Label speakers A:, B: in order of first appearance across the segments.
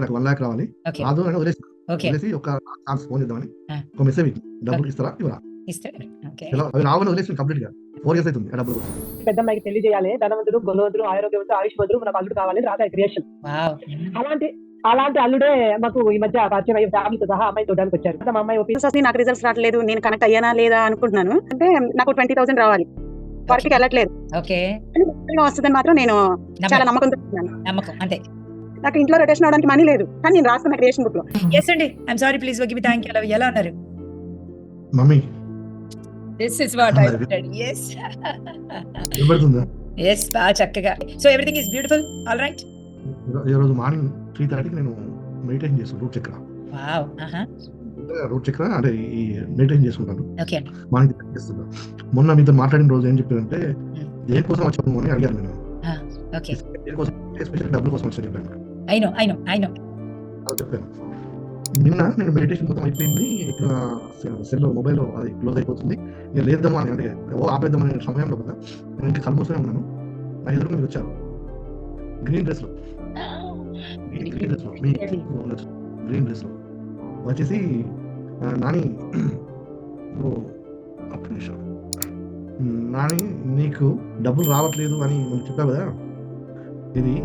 A: అంటే నాకు one lock రావాలి. రాదు అని వదిలేసి వదిలేసి ఒక ఛాన్స్ ఫోన్ చేద్దామని. ఒక మెసేజ్ ఇచ్చి డబ్బులు ఇస్తారా? ఇవ్వరా? అవి రావని వదిలేసి కంప్లీట్గా. ఫోర్ ఇయర్స్ అవుతుంది డబ్బులు
B: పెద్ద చేయాలి. ధనవంతుడు గుణవంతుడు ఆరోగ్యవంతుడు ఆయుష్మంతుడు మనకు అల్లుడు కావాలి రాధా క్రియేషన్ అలాంటి అలాంటి అల్లుడే మాకు ఈ మధ్య పరిచయం అయ్యి ఫ్యామిలీతో సహా అమ్మాయి చూడడానికి వచ్చారు. మా అమ్మాయి
C: నాకు రిజల్ట్స్ రావట్లేదు నేను కనెక్ట్ అయ్యానా లేదా అనుకుంటున్నాను. అంటే నాకు ట్వంటీ థౌసండ్ రావాలి. వర్క్ వెళ్ళట్లేదు. వస్తుందని మాత్రం నేను చాలా ఉన్నాను.
D: నమ్మకం. అంతే.
C: నాకు ఇంట్లో రొటేషన్ అవడానికి మనీ లేదు. కానీ నేను రాస్తున్న క్రియేషన్ బుక్లో.
D: ఎస్ అండి. I'm sorry please give thank you ఎలా ఉన్నారు?
A: Mummy.
D: This is what I. Wanted yes
A: వినబడుతుందా
D: ఎస్ బాగా చక్కగా. So everything is beautiful all right
A: ఈ రోజు మార్నింగ్ త్రీ థర్టీకి నేను మెడిటేషన్ చేస్తాను రూట్ చక్ర
D: వావ్ ఆహా
A: రూట్ చక్ర అంటే ఈ మెడిటేషన్ చేసుకుంటాను మార్నింగ్ చేస్తున్నా మొన్న మీతో మాట్లాడిన రోజు ఏం చెప్పారంటే
D: Hmm.
A: దేనికోసం వచ్చాము అని అడిగాను నేను.
D: ఓకే
A: దేనికోసం ఎస్పెషల్ డబ్బుల కోసం వచ్చాను చెప్పాను.
D: I know I know I know
A: నిన్న నేను మెడిటేషన్ మొత్తం అయిపోయింది. ఇక సెల్ మొబైల్ అది క్లోజ్ అయిపోతుంది. ఇక లేద్దామా అని అంటే ఆపేద్దామనే సమయంలో కదా నేను ఇంకా కలుమూస్తూనే ఉన్నాను. నా ఎదురుగా మీరు వచ్చారు. గ్రీన్ డ్రెస్లో. గ్రీన్ డ్రెస్లో. గ్రీన్ డ్రెస్లో. వచ్చేసి నాని ఒక్క నిమిషం. నాని నీకు డబ్బులు రావట్లేదు అని నువ్వు చెప్పావు కదా? ఇది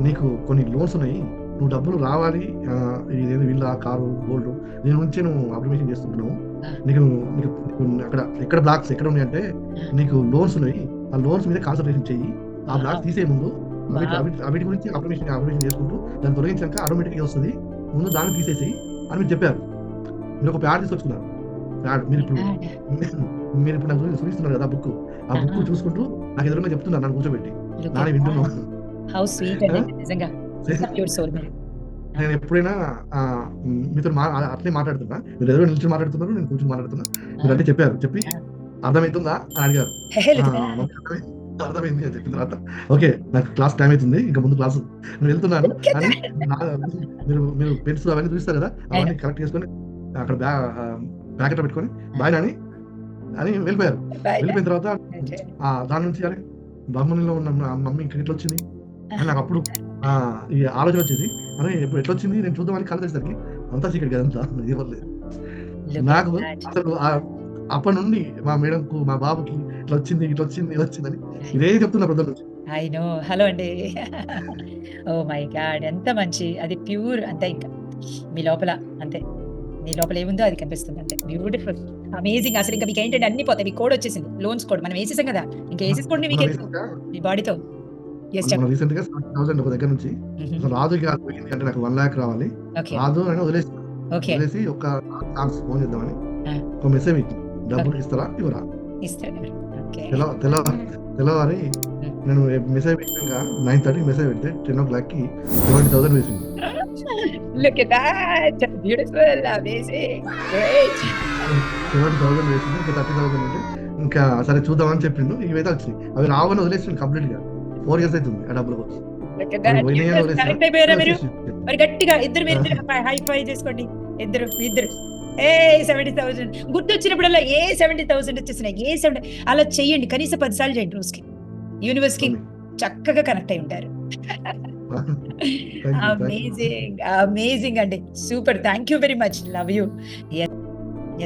A: నీకు కొన్ని లోన్స్ ఉన్నాయి. నువ్వు డబ్బులు రావాలి. ఇదేదో విల్లా కారు గోల్డ్ దీని నుంచి నువ్వు అప్లికేషన్ చేస్తున్నావు నీకు నీకు అక్కడ ఎక్కడ బ్లాక్స్ ఎక్కడ ఉన్నాయంటే నీకు లోన్స్ ఉన్నాయి. ఆ లోన్స్ మీద కాన్సన్ట్రేషన్ చెయ్యి ఆ బ్లాక్స్ తీసే ముందు. అవిటి- అవిటి గురించి అప్లికేషన్ అప్లికేషన్ చేసుకుంటూ దాన్ని తొలగించాక ఆటోమేటిక్గా వస్తుంది. ముందు దాన్ని తీసేసి అని మీరు చెప్పారు. మీరు ఒక ప్యాడ్ తీసుకొచ్చుకున్నారు. ప్యాడ్ మీరు ఇప్పుడు మీరు ఇప్పుడు నాకు చూపిస్తున్నారు కదా బుక్. ఆ బుక్. చూసుకుంటూ నాకు ఎదురుగా చెప్తున్నారు నన్ను కూర్చోబెట్టి. నాని వింటున్నాను.
D: హౌ స్వీట్ నిజంగా ప్యూర్ సోల్ మీరు
A: నేను ఎప్పుడైనా మీతో అట్లే మాట్లాడుతున్నా. మీరు ఎదురు నిల్చొని మాట్లాడుతున్నారు నేను కూర్చొని మాట్లాడుతున్నా. మీరు అంటే చెప్పారు. చెప్పి అర్థమవుతుందా అని అడిగారు. అర్థమైంది. అని చెప్పిన తర్వాత ఓకే నాకు క్లాస్ టైం అవుతుంది. ఇంకా ముందు క్లాస్. నేను వెళ్తున్నాను. అని మీరు మీరు పెన్స్ అవన్నీ చూస్తారు కదా అవన్నీ కలెక్ట్ చేసుకొని అక్కడ బ్యా ప్యాకెట్ పెట్టుకొని బాయ్ అని అని వెళ్ళిపోయారు. వెళ్ళిపోయిన తర్వాత ఆ దాని నుంచి అరే బహుమనిలో ఉన్న మమ్మీ ఇక్కడ ఎట్లా వచ్చింది. నాకు అప్పుడు ఆ, ఈ ఆలోచన వచ్చేసి అరే ఇప్పుడు ఎట్లా వచ్చింది? నేను చూద్దామని కళ్ళు తెచ్చేసరికి అంతా చీకటి కదంతా ఎవరు లేదు నాకు అసలు అప్పటి నుండి మా మేడంకు మా బాబుకి ఇట్లా వచ్చింది ఇట్లా వచ్చింది ఇట్లా వచ్చిందని ఇదే చెప్తున్నా ప్రజల. నుంచి
D: ఐ నో హలో అండి. ఓ మై గాడ్ ఎంత మంచి. అది ప్యూర్ అంతే ఇంకా. మీ లోపల అంతే. మీ లోపల ఏముందో అది కనిపిస్తుంది అంతే. బ్యూటిఫుల్ అమేజింగ్ అసలు ఇంకా మీకు ఏంటంటే అన్ని పోతాయి. మీ కోడ్ వచ్చేసింది. లోన్స్ కోడ్ మనం వేసేసాం కదా. ఇంకా వేసేసుకోండి మీకు. మీ బాడీతో
A: రీసెంట్గా థౌసండ్ ఒక దగ్గర నుంచి అసలు రాదు పోయింది అంటే నాకు వన్ లాక్ రావాలి. రాదు అని వదిలేసి వదిలేసి ఒక ఛాన్స్ ఫోన్ చేద్దామని.
D: ఆ.
A: ఒక మెసేజ్ ఇచ్చి డబ్బులు ఇస్తారా? తెల్ల తెల్ల తెల్లవారి నేను మెసేజ్ పెట్టినాక నైన్ థర్టీ మెసేజ్ పెడితే టెన్ ఓ క్లాక్కి సెవెంటీ థౌసండ్ వేసింది సెవెంటీ థౌసండ్ వేసింది ఇంకా థర్టీ థౌసండ్ అంటే ఇంకా సరే చూద్దామని చెప్పిండు. ఇవైతే వచ్చినాయి. అవి రావని వదిలేసింది కంప్లీట్గా. ఫోర్ ఇయర్స్ అవుతుంది ఆ డబ్బుల కోసం
D: మీరు? గట్టిగా ఇద్దరు మీరు హై ఫై చేసుకోండి. ఇద్దరు ఇద్దరు. ఏ సెవెంటీ థౌసండ్ గుర్తొచ్చినప్పుడల్లా ఏ సెవెంటీ థౌసండ్ వచ్చేసినాయి? ఏ సెవెంటీ అలా చెయ్యండి. కనీసం పది సార్లు చేయండి రోజుకి. యూనివర్స్కి చక్కగా కనెక్ట్ అయి ఉంటారు. అమేజింగ్ అమేజింగ్ అండి. Super thank you very much love you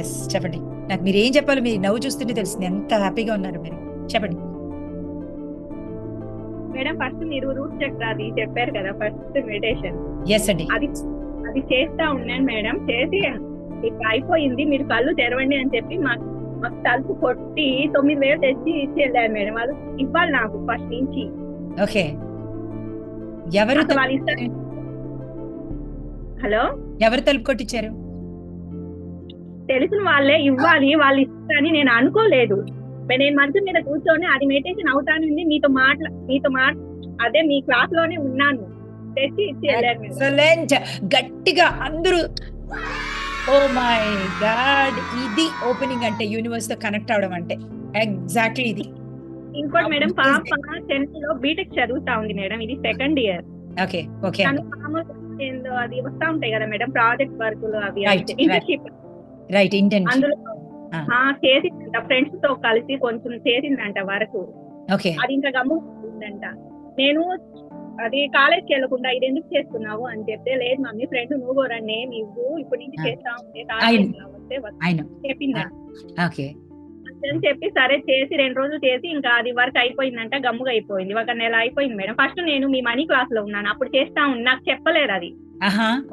D: yes చెప్పండి. నాకు మీరు ఏం చెప్పాలో మీరు నవ్వు చూస్తుంటే తెలిసింది ఎంత హ్యాపీగా ఉన్నారు మీరు. చెప్పండి.
E: మేడం ఫస్ట్ మీరు రూట్ చక్ర అది చెప్పారు కదా ఫస్ట్ మెడిటేషన్.
D: ఎస్ అండి.
E: అది అది చేస్తా ఉన్నాను మేడం చేసి ఇక అయిపోయింది. మీరు కళ్ళు తెరవండి అని చెప్పి మాకు మాకు తలుపు కొట్టి తొమ్మిది వేలు తెచ్చి ఇచ్చి వెళ్ళారు మేడం. వాళ్ళు ఇవ్వాలి నాకు ఫస్ట్ నుంచి.
D: ఓకే. ఎవరు
E: వాళ్ళు ఇస్తారు. హలో?
D: ఎవరు తలుపు కొట్టించారు
E: తెలిసిన వాళ్ళే ఇవ్వాలి వాళ్ళు ఇస్తారని నేను అనుకోలేదు. నేను మంచం మీద కూర్చొని అది మెడిటేషన్ అవుతానండి మీతో మాట్లా మీతో మాట్ అదే మీ క్లాస్లోనే ఉన్నాను తెచ్చి ఇచ్చి
D: గట్టిగా అందరూ ఓ మై గాడ్ ఇది ఓపెనింగ్ అంటే యూనివర్స్తో కనెక్ట్ అవడం అంటే ఎగ్జాక్ట్లీ ఇది.
E: ఇంకోటి మేడం పాప చెన్నైలో లో బీటెక్ చదువుతా ఉంది మేడం ఇది సెకండ్ ఇయర్
D: ఓకే ఓకే
E: అది వస్తా ఉంటాయి కదా మేడం ప్రాజెక్ట్ వర్కులు అవి
D: right.
E: ఇంటర్న్షిప్
D: రైట్ ఇంటెంట్
E: అందులో చేసిందంట. ఫ్రెండ్స్తో కలిసి కొంచెం చేసిందంట వరకు. అది ఇంకా గమ్ముందంట నేను అది కాలేజ్కి వెళ్ళకుండా ఇది ఎందుకు చేస్తున్నావు అని చెప్తే లేదు మమ్మీ ఫ్రెండ్ నువ్వు కూడా నేమ్ ఇవ్వు. ఇప్పుడు నుంచి
D: ఆ.
E: చేస్తా ఉంటే
D: ఆయన.
E: కాలేజ్ వస్తే వస్తే
D: ఆయన
E: చెప్పింది.
D: ఓకే.
E: అని చెప్పి సరే చేసి రెండు రోజులు చేసి ఇంకా అది వర్క్ అయిపోయిందంట గమ్ముగా అయిపోయింది. ఒక నెల అయిపోయింది మేడం. ఫస్ట్ నేను మీ మనీ క్లాస్లో ఉన్నాను. అప్పుడు చేస్తా ఉన్నా నాకు చెప్పలేదు అది.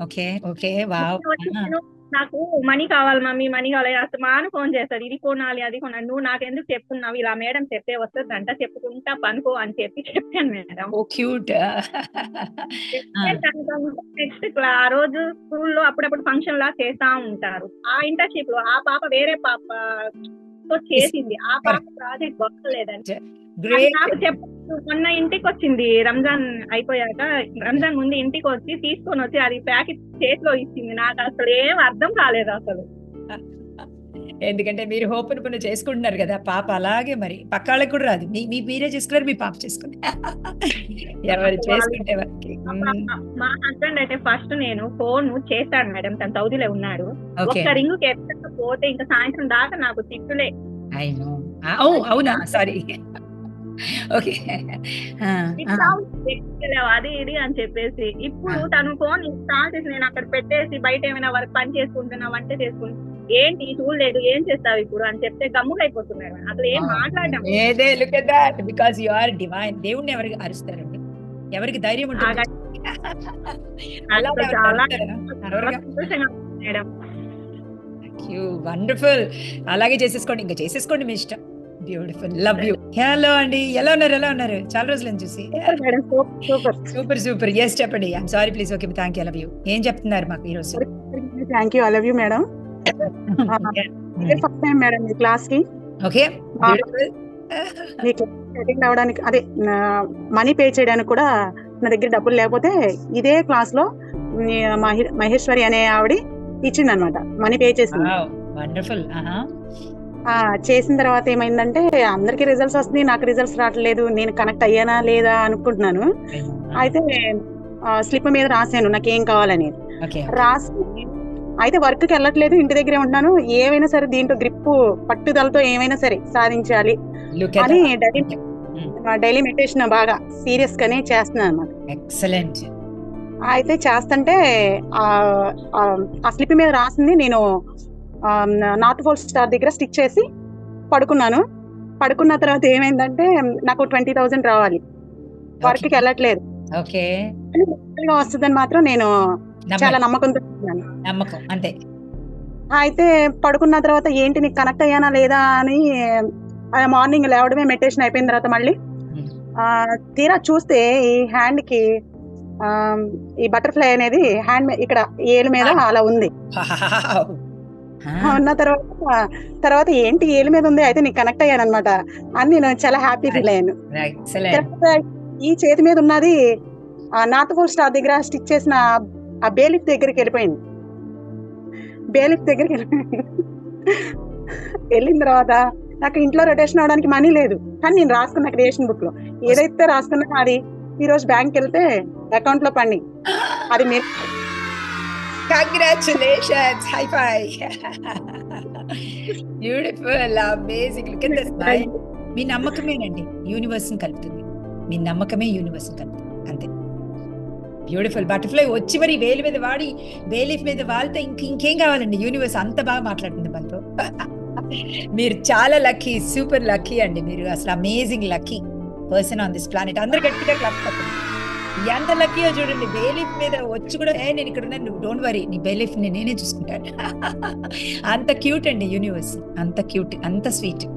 D: ఓకే. ఓకే.
E: నాకు మనీ కావాలి మమ్మీ మనీ కావాలి అసలు మాను ఫోన్ చేస్తాడు ఇది కొనాలి అది కొనాలి నువ్వు నాకు ఎందుకు చెప్తున్నావు? ఇలా మేడం చెప్తే వస్తుందంట చెప్పుకుంటా పనుకో అని చెప్పి చెప్పాను మేడం.
D: ఓ క్యూట్.
E: నెక్స్ట్ ఆ రోజు స్కూల్లో అప్పుడప్పుడు ఫంక్షన్ లా చేస్తా ఉంటారు. ఆ ఇంటర్న్షిప్లో ఆ పాప వేరే పాప చేసింది. ఆ పాప ప్రాజెక్ట్ బాగలేదని.
D: గ్రేట్
E: నాకు చెప్ప మొన్న ఇంటికి వచ్చింది రంజాన్ అయిపోయాక రంజాన్ ముందు ఇంటికి వచ్చి తీసుకొని వచ్చి అది ప్యాకెట్ చేతిలో ఇచ్చింది. నాకు అసలు ఏం అర్థం కాలేదు అసలు.
D: ఎందుకంటే మీరు ఓపెన్ పని చేసుకుంటున్నారు కదా పాప అలాగే మరి. పక్కాళ్ళకి కూడా రాదు. మీ మీ- మీరే చేసుకున్నారు మీ పాప చేసుకుంది. ఎవరు చేసుకుంటే వారికి.
E: మా- హస్బెండ్ అయితే ఫస్ట్ నేను ఫోన్ చేస్తాడు మేడం తన సౌదీలో ఉన్నాడు. ఒక్క రింగ్ పోతే ఇంకా సాయంత్రం దాకా నాకు తిట్టులే.
D: అవునా? సారీ. ఓకే.
E: అది ఇది అని చెప్పేసి. ఇప్పుడు తను ఫోన్ ఇన్స్టాల్ చేసి నేను అక్కడ పెట్టేసి బయట ఏమైనా వర్క్ పని చేసుకుంటున్నా వంట చేసుకుంటున్నా ఏంటి చూడలేదు ఏం చేస్తావు ఇప్పుడు అని చెప్తే గమ్ముగా అయిపోతున్నారు అసలు ఏం మాట్లాడడం?
D: ఏదే look at that because you are divine దేవుణ్ణి ఎవరికి అరుస్తారండి? ఎవరికి ధైర్యం ఉంటుంది? అరుస్తారా? వండర్ఫుల్ అలాగే చేసేసుకోండి. ఇంకా చేసేసుకోండి మీ ఇష్టం. బ్యూటిఫుల్ లవ్ యూ హలో అండి. ఎలా ఉన్నారు? ఎలా ఉన్నారు? చాలా రోజులని చూసి.
C: Madam super
D: super super yes చెప్పండి. I'm sorry please okay thank you love you ఏం చెప్తున్నారు మాకు ఈ రోజు
C: thank you love you madam first time madam మీ క్లాస్కి
D: ఓకే
C: అటెండ్ అవడానికి అదే మనీ పే చేయడానికి కూడా నా దగ్గర డబ్బులు లేకపోతే ఇదే క్లాస్లో మహేశ్వరి అనే ఆవిడ ఇచ్చింది అనమాట మనీ పే చేసింది
D: వండర్ఫుల్
C: చేసిన తర్వాత ఏమైందంటే అందరికి రిజల్ట్స్ వస్తున్నాయి నాకు రిజల్ట్స్ రావట్లేదు నేను కనెక్ట్ అయ్యానా లేదా అనుకుంటున్నాను. అయితే స్లిప్ మీద రాశాను నాకు ఏం కావాలని రాసి అయితే వర్క్కి వెళ్ళట్లేదు ఇంటి దగ్గరే ఉంటున్నాను ఏమైనా సరే దీంట్లో గ్రిప్ పట్టుదలతో ఏమైనా సరే సాధించాలి. అని డైలీ డైలీ మెడిటేషన్ బాగా సీరియస్ గానే చేస్తున్నాను అనమాట
D: ఎక్సలెంట్.
C: అయితే చేస్తుంటే ఆ స్లిప్ మీద రాసింది నేను నార్త్ ఫోల్ స్టార్ దగ్గర స్టిక్ చేసి పడుకున్నాను. పడుకున్న తర్వాత ఏమైందంటే నాకు ట్వంటీ థౌసండ్ రావాలి. వర్క్కి వెళ్ళట్లేదు.
D: ఓకే.
C: వస్తుందని మాత్రం నేను చాలా నమ్మకంతో
D: నమ్మకం అంతే.
C: అయితే పడుకున్న తర్వాత ఏంటి నీకు కనెక్ట్ అయ్యానా లేదా అని మార్నింగ్ లేవడమే మెడిటేషన్ అయిపోయిన తర్వాత మళ్ళీ తీరా చూస్తే ఈ హ్యాండ్కి ఈ బటర్ఫ్లై అనేది హ్యాండ్ ఇక్కడ ఏలు మీద అలా ఉంది. ఉన్న తర్వాత తర్వాత ఏంటి ఏలు మీద ఉంది? అయితే నీకు కనెక్ట్ అయ్యాను అనమాట అని నేను చాలా హ్యాపీ ఫీల్ అయ్యాను. ఈ చేతి మీద ఉన్నది ఆ నార్త్ పోల్ స్టార్ దగ్గర స్టిచ్ చేసిన ఆ బేలిఫ్ దగ్గరికి వెళ్ళిపోయింది. బేలిఫ్ దగ్గరికి వెళ్ళిపోయింది. వెళ్ళిన తర్వాత నాకు ఇంట్లో రొటేషన్ అవడానికి మనీ లేదు. కానీ నేను రాసుకున్న క్రియేషన్ బుక్లో. ఏదైతే రాసుకున్నా అది ఈ రోజు బ్యాంక్ వెళ్తే అకౌంట్లో పండి అది మీరు
D: congratulations high five beautiful amazing look at the smile మీ నమ్మకమేనండి. యూనివర్స్ కలుపుతుంది. మీ నమ్మకమే యూనివర్స్ కలుపుతుంది. అంతే. బ్యూటిఫుల్ బటర్ఫ్లై వచ్చి మరి వేలు మీద వాడి వేలిఫ్ మీద వాళ్తే ఇంక ఇంకేం కావాలండి? యూనివర్స్ అంత బాగా మాట్లాడుతుంది మనతో. మీరు చాలా లక్కీ సూపర్ లక్కీ అండి మీరు. అసలు amazing lucky person on this planet అందరు గట్టిగా క్లాప్ ఎంత లక్కీయో చూడండి బేలిఫ్ మీద వచ్చి కూడా ఏ నేను ఇక్కడ ఉన్నాను నువ్వు డోంట్ వరీ నీ బేలిఫ్ నేనే చూసుకుంటాను. అంత క్యూట్ అండి యూనివర్స్ అంత క్యూట్ అంత స్వీట్.